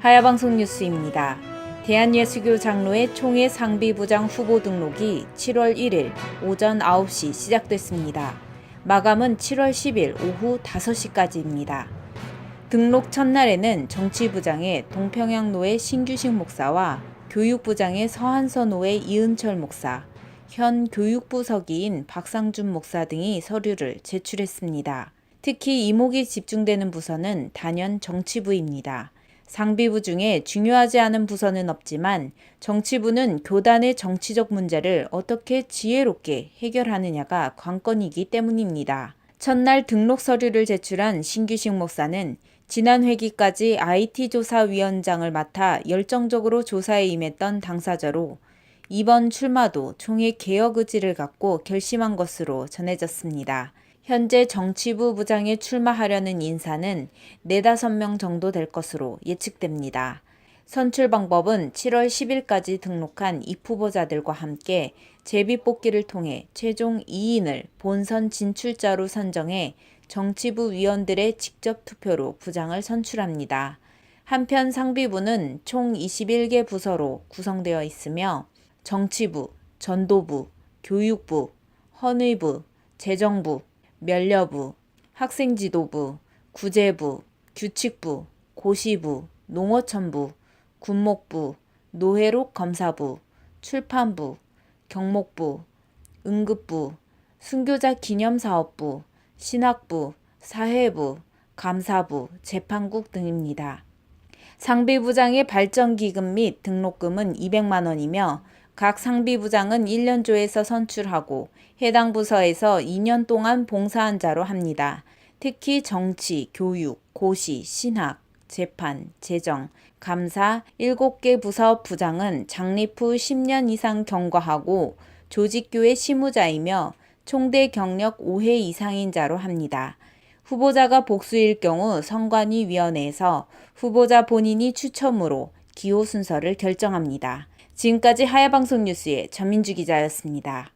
하야방송 뉴스입니다. 대한예수교 장로회 총회 상비부장 후보 등록이 7월 1일 오전 9시 시작됐습니다. 마감은 7월 10일 오후 5시까지입니다. 등록 첫날에는 정치부장의 동평양노회 신규식 목사와 교육부장의 노회 이은철 목사, 현 교육부 서기인 박상준 목사 등이 서류를 제출했습니다. 특히 이목이 집중되는 부서는 단연 정치부입니다. 상비부 중에 중요하지 않은 부서는 없지만 정치부는 교단의 정치적 문제를 어떻게 지혜롭게 해결하느냐가 관건이기 때문입니다. 첫날 등록 서류를 제출한 신규식 목사는 지난 회기까지 IT조사위원장을 맡아 열정적으로 조사에 임했던 당사자로 이번 출마도 총회 개혁 의지를 갖고 결심한 것으로 전해졌습니다. 현재 정치부 부장에 출마하려는 인사는 네다섯 명 정도 될 것으로 예측됩니다. 선출 방법은 7월 10일까지 등록한 입후보자들과 함께 제비 뽑기를 통해 최종 2인을 본선 진출자로 선정해 정치부 위원들의 직접 투표로 부장을 선출합니다. 한편 상비부는 총 21개 부서로 구성되어 있으며 정치부, 전도부, 교육부, 헌의부, 재정부, 면려부, 학생지도부, 구제부, 규칙부, 고시부, 농어촌부, 군목부, 노회록 검사부, 출판부, 경목부, 응급부, 순교자 기념사업부, 신학부, 사회부, 감사부, 재판국 등입니다. 상비부장의 발전기금 및 등록금은 200만 원이며 각 상비부장은 1년조에서 선출하고 해당 부서에서 2년 동안 봉사한 자로 합니다. 특히 정치, 교육, 고시, 신학, 재판, 재정, 감사 7개 부서 부장은 장립 후 10년 이상 경과하고 조직교회 시무자이며 총대 경력 5회 이상인 자로 합니다. 후보자가 복수일 경우 선관위 위원회에서 후보자 본인이 추첨으로 기호 순서를 결정합니다. 지금까지 하야방송 뉴스의 전민주 기자였습니다.